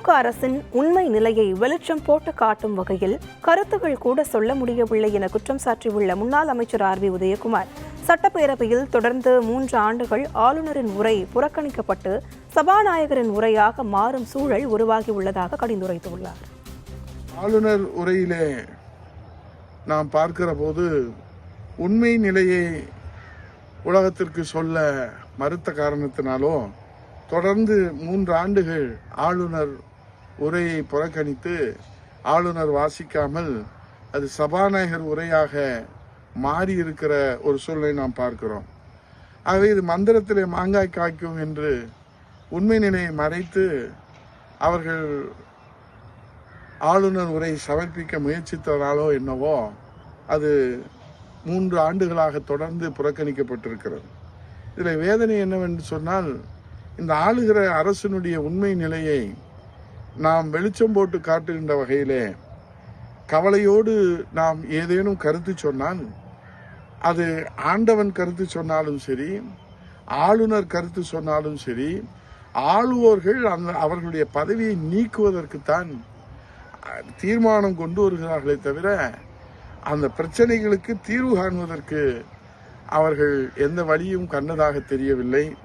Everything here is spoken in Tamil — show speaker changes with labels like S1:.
S1: திமுக அரசின் உண்மை நிலையை வெளிச்சம் போட்டு காட்டும் வகையில் கருத்துகள் கூட சொல்ல முடியவில்லை என குற்றம் சாட்டியுள்ள முன்னாள் அமைச்சர் ஆர் பி உதயகுமார். சட்டப்பேரவையில் தொடர்ந்து மூன்று ஆண்டுகள் ஆளுநரின் உரை புறக்கணிக்கப்பட்டு சபாநாயகரின் உரையாக மாறும் சூழல் உருவாகியுள்ளதாக கடிந்துரைத்துள்ளார்.
S2: ஆளுநர் உரையிலே நாம் பார்க்கிற போது உண்மை நிலையை உலகத்திற்கு சொல்ல மறுத்த காரணத்தினாலோ தொடர்ந்து மூன்று ஆண்டுகள் ஆளுநர் உரையை புறக்கணித்து ஆளுநர் வாசிக்காமல் அது சபாநாயகர் உரையாக மாறி இருக்கிற ஒரு சூழலை நாம் பார்க்கிறோம். ஆகவே இது மந்திரத்திலே மாங்காய் காய்க்கும் என்று உண்மை நிலையை மறைத்து அவர்கள் ஆளுநர் உரை சமர்ப்பிக்க முயற்சித்ததாலோ என்னவோ அது மூன்று ஆண்டுகளாக தொடர்ந்து புறக்கணிக்கப்பட்டிருக்கிறது. இதில் வேதனை என்னவென்று சொன்னால் இந்த ஆளுகிற அரசினுடைய உண்மை நிலையை நாம் வெளிச்சம் போட்டு காட்டுகின்ற வகையிலே கவலையோடு நாம் ஏதேனும் கருத்து சொன்னால் அது ஆண்டவன் கருத்து சொன்னாலும் சரி ஆளுநர் கருத்து சொன்னாலும் சரி ஆளுவோர்கள் அந்த அவர்களுடைய பதவியை நீக்குவதற்குத்தான் தீர்மானம் கொண்டு வருகிறார்களே தவிர அந்த பிரச்சனைகளுக்கு தீர்வு காண்பதற்கு அவர்கள் எந்த வழியும் கண்டதாக தெரியவில்லை.